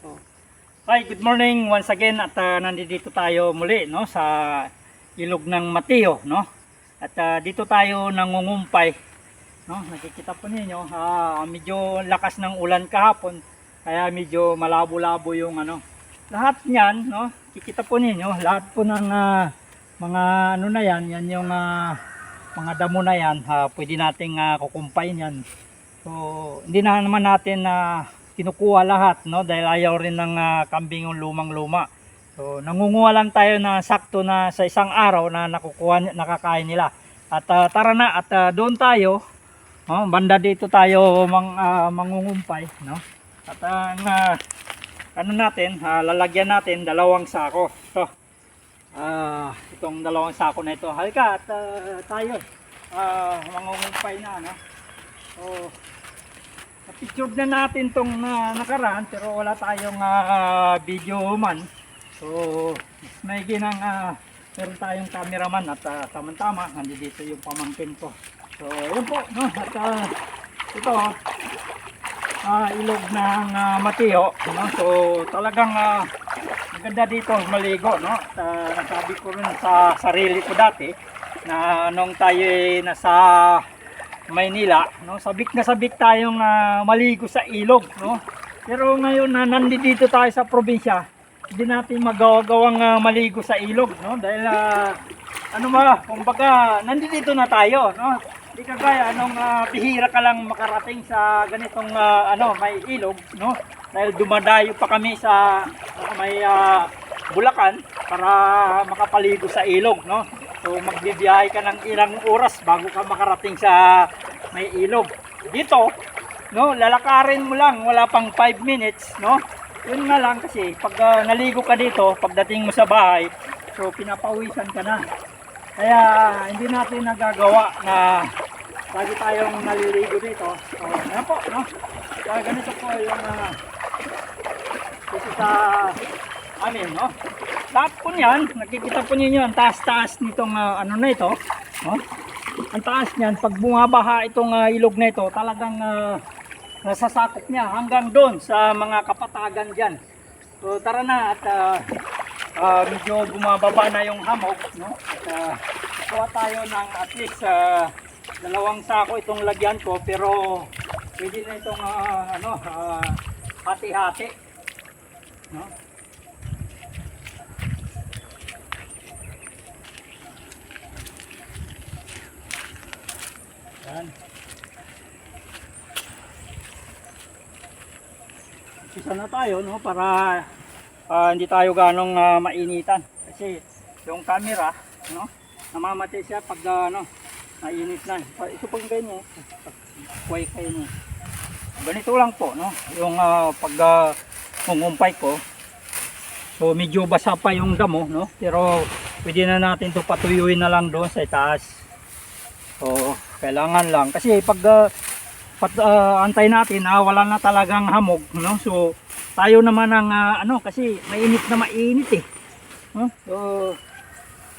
So, Hi, good morning once again at uh, nandito tayo muli no sa ilog ng Mateo no. At uh, dito tayo nangungumpay no. Nakikita po ninyo ah, medyo lakas ng ulan kahapon kaya medyo malabo-labo yung ano. Lahat niyan no, kikita po ninyo lahat po ng ah, mga ano na yan, yan yung ah, mga damo na yan, ah, pwede nating uh, kukumpayin yan. So, hindi na naman natin na kinukuha lahat, no? Dahil ayaw rin ng ah, kambing yung lumang-luma. So, nangunguha lang tayo na sakto na sa isang araw na nakukuha, nakakain nila. At ah, tara na, at ah, doon tayo, no? banda dito tayo mang, ah, mangungumpay, no? At ang ah, ano natin, ah, lalagyan natin dalawang sako. So, ah, itong dalawang sako na ito. Halika at ah, tayo, ah, mangungumpay na, no? So, picture na natin tong na nakaraan pero wala tayong ah, video man. So, may ginang uh, meron tayong cameraman at ah, tama-tama nandito yung pamangkin ko. So, yun po, no? At ah, ito ah, ilog ng ah, Mateo, no? So, talagang ah, maganda dito maligo, no? At ah, nasabi ko rin sa sarili ko dati na nung tayo ay nasa Maynila, no? Sabik na sabik tayong ah, maligo sa ilog, no? Pero ngayon na nandito tayo sa probinsya, hindi natin magawa-gawang ah, maligo sa ilog, no? Dahil ah, ano ba, kumbaga nandito na tayo, no? Hindi kagaya nung ah, bihira ka lang makarating sa ganitong ah, ano, may ilog, no? Dahil dumadayo pa kami sa ah, may ah, Bulacan para makapaligo sa ilog, no? So magbibiyahe ka ng ilang oras bago ka makarating sa may ilog. Dito, no, lalakarin mo lang, wala pang 5 minutes, no? Yun nga lang kasi pag ah, naligo ka dito, pagdating mo sa bahay, so pinapawisan ka na. Kaya hindi natin nagagawa na lagi tayong naliligo dito. So, yan po, no? Kaya ganito po yung uh, dito sa amin, no? Lahat po niyan, nakikita po ninyo ang taas-taas nitong ah, ano na ito, no? Ang taas niyan, pag bumabaha itong ah, ilog na ito, talagang ah, nasasakop niya hanggang doon sa mga kapatagan diyan. So tara na at ah, ah, medyo bumababa na yung hamog, no? At kuha tayo ng at least ah, dalawang sako itong lagyan ko pero pwede na itong ah, ano, ah, hati-hati. No? Isa na tayo no para ah, hindi tayo ganong ah, mainitan kasi yung camera no namamatay siya pag ah, ano mainit na. Ito pag ganyan kuway kayo no. Ganito lang po no yung ah, pag mungumpay ko So medyo basa pa yung damo no pero pwede na natin to patuyuin na lang doon sa itaas. So, kailangan lang kasi pag uh, pat, ah, antay natin ah, wala na talagang hamog, no? So, tayo naman ang ah, ano kasi mainit na mainit eh. No? So,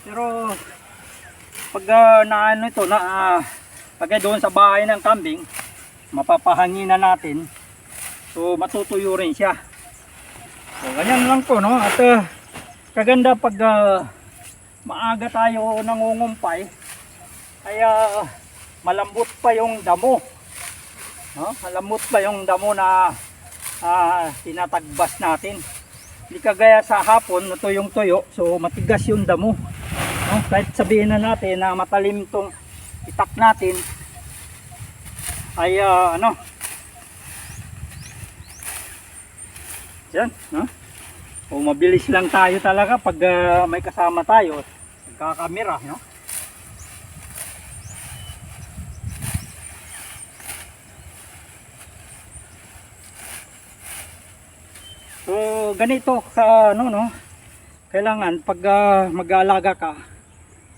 pero pag uh, na ano ito na uh, pag doon sa bahay ng kambing, mapapahangin na natin. So, matutuyo rin siya. So, ganyan lang po, no? At ah, kaganda pag ah, maaga tayo nangungumpay, kaya malambot pa yung damo. No? Malambot pa yung damo na ah, tinatagbas natin. Hindi kagaya sa hapon na tuyong tuyo, so matigas yung damo. No? Kahit sabihin na natin na matalim tong itak natin, ay ah, ano, yan, no? O mabilis lang tayo talaga pag ah, may kasama tayo, nagkakamera, no? Ganito ka ano no. Kailangan pag ah, mag-aalaga ka.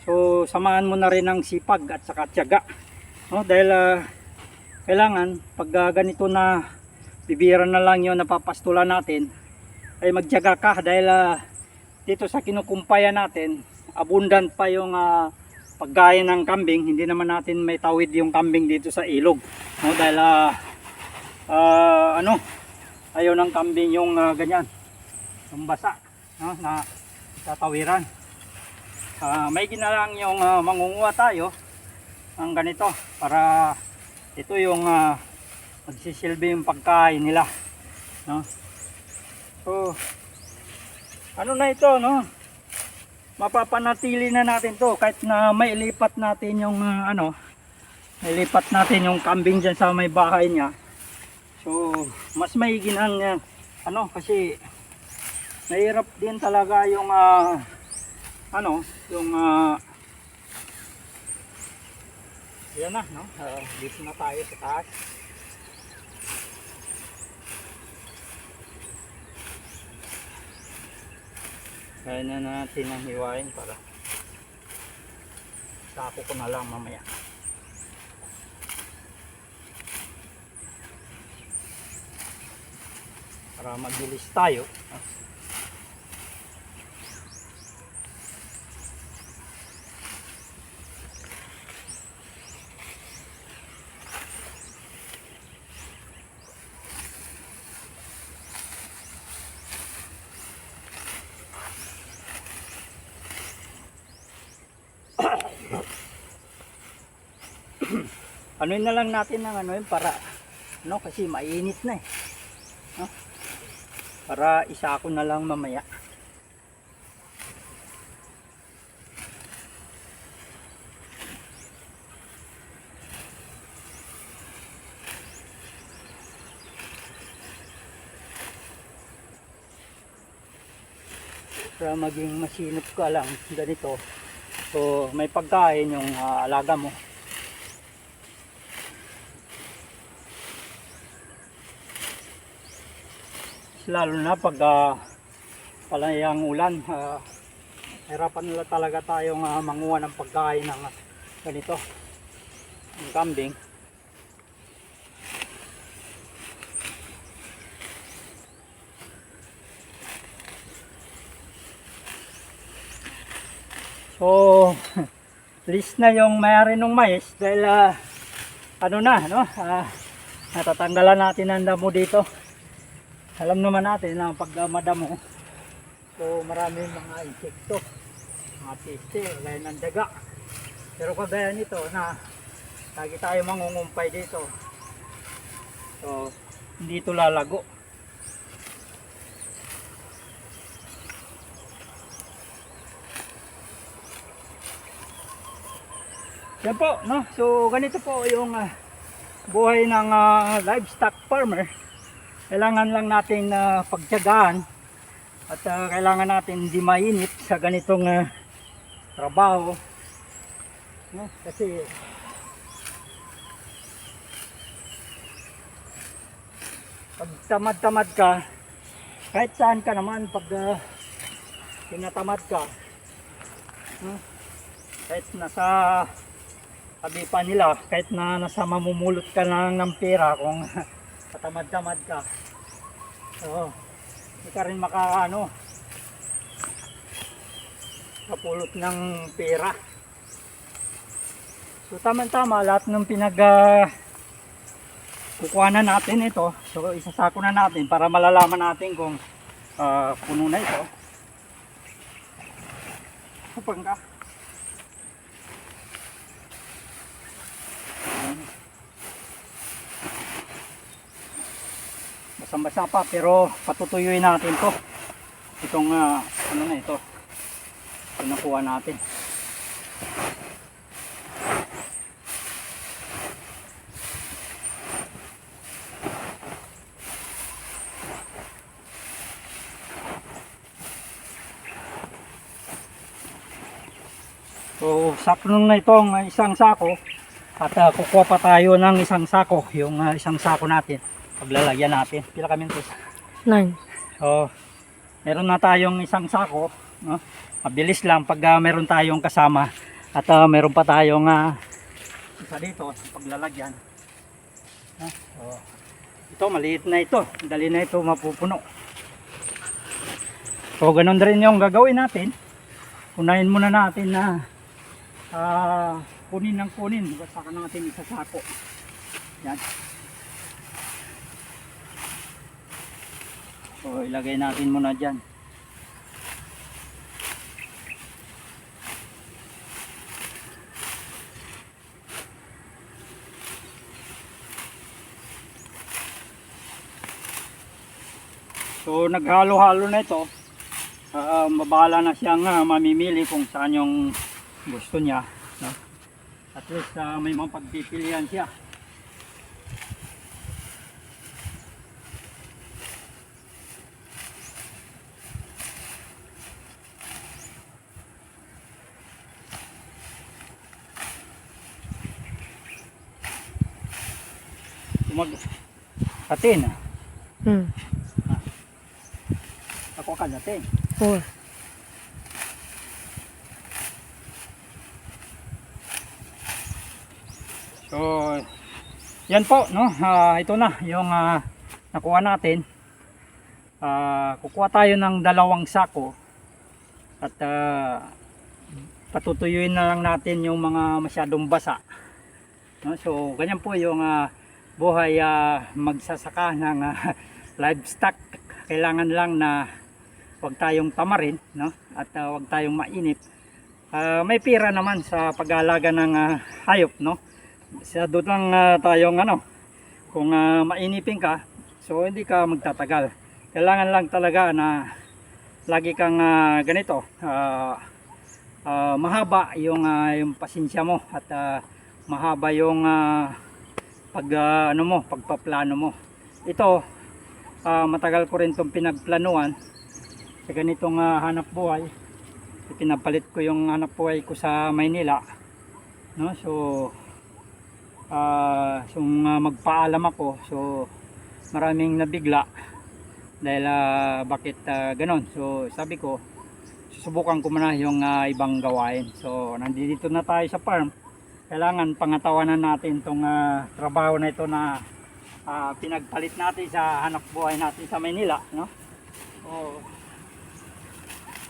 So samahan mo na rin ng sipag at saka tiyaga. No dahil ah, kailangan pag ah, ganito na bibira na lang 'yon napapastulan natin ay magtiyaga ka dahil ah, dito sa kinukumpayan natin abundant pa yung ah, paggaya ng kambing hindi naman natin may tawid yung kambing dito sa ilog no dahil ah, ah, ano ayaw ng kambing yung ah, ganyan. Yung basa. No? Na tatawiran. Ah, may ginalang yung ah, mangunguha tayo ng ganito para ito yung ah, magsisilbi yung pagkain nila. No? So, ano na ito, no? Mapapanatili na natin to kahit na may ilipat natin yung ah, ano, may lipat natin yung kambing dyan sa may bahay niya. So, mas may ginang ah, ano kasi mahirap din talaga yung ah, ano, yung ah, yan na, no? Ah, dito na tayo sa taas. Kaya na natin ang hiwain para sako ko na lang mamaya. Para magbilis tayo. Ano na lang natin ng ano yun para no kasi mainit na eh. No? Para isako na lang mamaya. Para maging masinop ka lang ganito. So may pagkain yung ah, alaga mo. Lalo na pag uh, palayang ulan ah, hirapan nila talaga tayong uh, manguha ng pagkain ng ah, ganito ng kambing. So list na yung mayari ng mais dahil ah, ano na no? Ah, natatanggalan natin ang damo dito alam naman natin na pag uh, madamo so marami mga insekto mga piste, gaya ng daga. Pero kagaya nito na lagi tayo mangungumpay dito. So hindi ito lalago. Yan po no? So ganito po yung ah, buhay ng ah, livestock farmer kailangan lang natin na pagtyagaan at ah, kailangan natin hindi mainit sa ganitong ah, trabaho no? kasi pag tamad-tamad ka kahit saan ka naman pag ah, tinatamad ka no? kahit nasa tabi pa nila kahit na nasa mamumulot ka lang ng pera kung katamad-tamad ka. Oo. Hindi ka rin makaano kapulot ng pera. So tama-tama lahat ng pinag uh, kukuhanan natin ito. So isasako na natin para malalaman natin kung ah, puno na ito. Kapag ka. Basang-basa pa pero patutuyuin natin to. Itong ah, ano na ito. Ito nakuha natin. So, sakto na itong ah, isang sako at ah, kukuha pa tayo ng isang sako, yung ah, isang sako natin paglalagyan natin. Pila kami ito? Nine. So, meron na tayong isang sako, no? Mabilis lang pag ah, meron tayong kasama at ah, meron pa tayong ah, isa dito sa paglalagyan. No? So, ito maliit na ito, dali na ito mapupuno. So, ganun rin yung gagawin natin. Unahin muna natin na ah, kunin ng kunin, basta natin isasako. Yan. So ilagay natin muna dyan. So naghalo-halo na ito. Ah, mabala na siyang ah, mamimili kung saan yung gusto niya. No? At least ah, may mga pagpipilian siya. Tumag... Atin. Hmm. Ako ka natin. Oo. So, yan po, no? Ah, ito na yung ah, nakuha natin. Ah, kukuha tayo ng dalawang sako at ah, patutuyuin na lang natin yung mga masyadong basa. No? So, ganyan po yung ah, buhay ah, magsasaka ng ah, livestock. Kailangan lang na huwag tayong tamarin no? at ah, huwag tayong mainip. Ah, may pira naman sa pag-aalaga ng ah, hayop, no? Sa doon lang ah, tayong ano, kung ah, mainipin ka, so hindi ka magtatagal. Kailangan lang talaga na lagi kang ah, ganito, ah, ah, mahaba yung ah, yung pasensya mo at ah, mahaba yung ah, pag ah, ano mo, pagpaplano mo. Ito ah, matagal ko rin itong pinagplanuan sa ganitong ah, hanap buhay. Pinapalit ko yung hanap buhay ko sa Maynila. No? So ah so uh, magpaalam ako so maraming nabigla dahil ah, bakit ah, ganon so sabi ko susubukan ko muna yung ah, ibang gawain so nandito na tayo sa farm kailangan pangatawanan natin itong trabaho na ito na ah, pinagpalit natin sa hanap buhay natin sa Maynila no so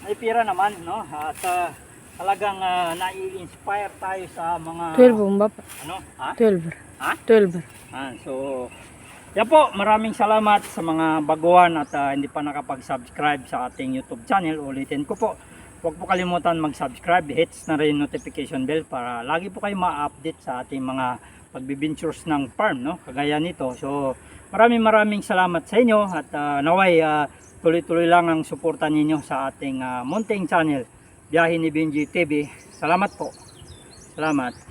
may pira naman no at ah, talagang ah, nai-inspire tayo sa mga 12 po ba? ano ha 12. Ha? 12. Ah, so, yan po, maraming salamat sa mga baguhan at ah, hindi pa nakapag-subscribe sa ating YouTube channel. Ulitin ko po, huwag po kalimutan mag-subscribe, hits na rin notification bell para lagi po kayo ma-update sa ating mga pagbibintures ng farm, no? Kagaya nito. So, maraming maraming salamat sa inyo at ah, naway ah, tuloy-tuloy lang ang suporta ninyo sa ating ah, munting channel, Biyahe ni Benji TV. Salamat po. Salamat.